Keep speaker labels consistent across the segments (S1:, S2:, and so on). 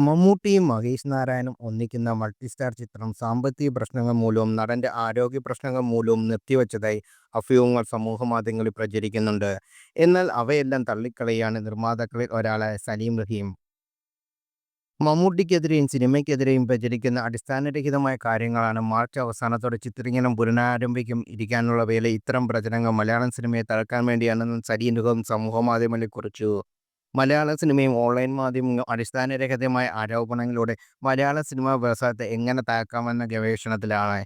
S1: മമ്മൂട്ടിയും മഹേഷ് നാരായണും ഒന്നിക്കുന്ന മൾട്ടിസ്റ്റാർ ചിത്രം സാമ്പത്തിക പ്രശ്നങ്ങൾ മൂലവും നടന്റെ ആരോഗ്യ പ്രശ്നങ്ങൾ മൂലവും നിർത്തിവച്ചതായി അഭ്യൂഹങ്ങൾ സമൂഹ മാധ്യമങ്ങളിൽ പ്രചരിക്കുന്നുണ്ട്. എന്നാൽ അവയെല്ലാം തള്ളിക്കളയാണ് നിർമ്മാതാക്കളിൽ ഒരാളായ സലീം റഹീം. മമ്മൂട്ടിക്കെതിരെയും സിനിമയ്ക്കെതിരെയും പ്രചരിക്കുന്ന അടിസ്ഥാനരഹിതമായ കാര്യങ്ങളാണ്. മാർച്ച് അവസാനത്തോടെ ചിത്രീകരണം പുനരാരംഭിക്കും ഇരിക്കാനുള്ള വേല ഇത്തരം പ്രചരണങ്ങൾ മലയാളം സിനിമയെ തകർക്കാൻ വേണ്ടിയാണെന്നും സലീം റഹീം സമൂഹമാധ്യമങ്ങളിൽ കുറിച്ചു. മലയാള സിനിമയും ഓൺലൈൻ മാധ്യമങ്ങളും അടിസ്ഥാനരഹിതമായ ആരോപണങ്ങളിലൂടെ മലയാള സിനിമാ വ്യവസായത്തെ എങ്ങനെ തകർക്കാമെന്ന ഗവേഷണത്തിലാണ്.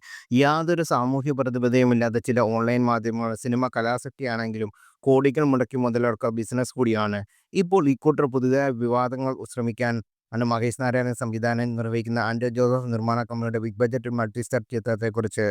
S1: യാതൊരു സാമൂഹ്യ പ്രതിബദ്ധതയുമില്ലാത്ത ചില ഓൺലൈൻ മാധ്യമങ്ങൾ സിനിമ കലാസക്തിയാണെങ്കിലും കോടികൾ മുടക്കി മുതലെടുക്കുക ബിസിനസ് കൂടിയാണ്. ഇപ്പോൾ ഇക്കൂട്ടർ പുതുതായ വിവാദങ്ങൾ ശ്രമിക്കാൻ ആണ് മഹേഷ് നാരായണൻ സംവിധാനം നിർവഹിക്കുന്ന ആൻഡ്രോ ജോസഫ് നിർമ്മാണ കമ്പനിയുടെ ബിഗ് ബജറ്റ് മൾട്ടിസ്റ്റാർ ചിത്രത്തെക്കുറിച്ച്.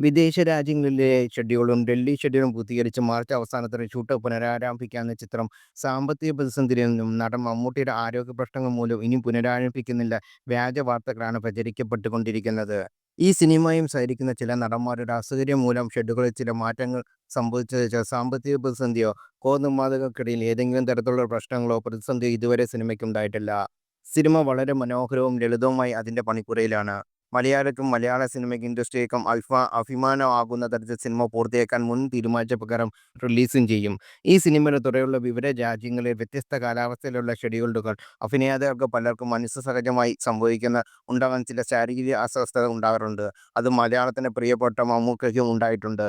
S1: വിദേശ രാജ്യങ്ങളിലെ ഷെഡ്യൂളും ഡൽഹി ഷെഡ്യൂളും പൂർത്തീകരിച്ച് മാർച്ച് അവസാനത്തോടെ ഷൂട്ട് പുനരാരംഭിക്കാവുന്ന ചിത്രം സാമ്പത്തിക പ്രതിസന്ധിയിൽ നിന്നും നടൻ മമ്മൂട്ടിയുടെ ആരോഗ്യ പ്രശ്നങ്ങൾ മൂലം ഇനി പുനരാരംഭിക്കുന്നില്ല വ്യാജ വാർത്തകളാണ് പ്രചരിക്കപ്പെട്ടുകൊണ്ടിരിക്കുന്നത്. ഈ സിനിമയും സഹരിക്കുന്ന ചില നടന്മാരുടെ അസൗകര്യം മൂലം ഷെഡ്യൂളിൽ ചില മാറ്റങ്ങൾ സംഭവിച്ചതൊഴിച്ചാൽ സാമ്പത്തിക പ്രതിസന്ധിയോ കോ നിർമ്മാതാക്കൾക്കിടയിൽ ഏതെങ്കിലും തരത്തിലുള്ള പ്രശ്നങ്ങളോ പ്രതിസന്ധിയോ ഇതുവരെ സിനിമയ്ക്കുണ്ടായിട്ടില്ല. സിനിമ വളരെ മനോഹരവും ലളിതവുമായി അതിന്റെ പണിപ്പുരയിലാണ്. മലയാളിക്കും മലയാള സിനിമയ്ക്ക് ഇൻഡസ്ട്രിക്കും അഭിമാനമാകുന്ന തരത്തിൽ സിനിമ പൂർത്തിയാക്കാൻ മുൻ തീരുമാനിച്ച പ്രകാരം റിലീസും ചെയ്യും. ഈ സിനിമയുടെ തുറയുള്ള വിവിധ രാജ്യങ്ങളിലെ വ്യത്യസ്ത കാലാവസ്ഥയിലുള്ള ഷെഡ്യൂളുകൾ അഭിനേതാക്കൾക്ക് പലർക്കും മനുഷ്യസഹജമായി സംഭവിക്കുന്ന ഉണ്ടാകാൻ ചില ശാരീരിക അസ്വസ്ഥത ഉണ്ടാകാറുണ്ട്. അത് മലയാളത്തിന്റെ പ്രിയപ്പെട്ട മമ്മൂക്കയ്ക്കും ഉണ്ടായിട്ടുണ്ട്.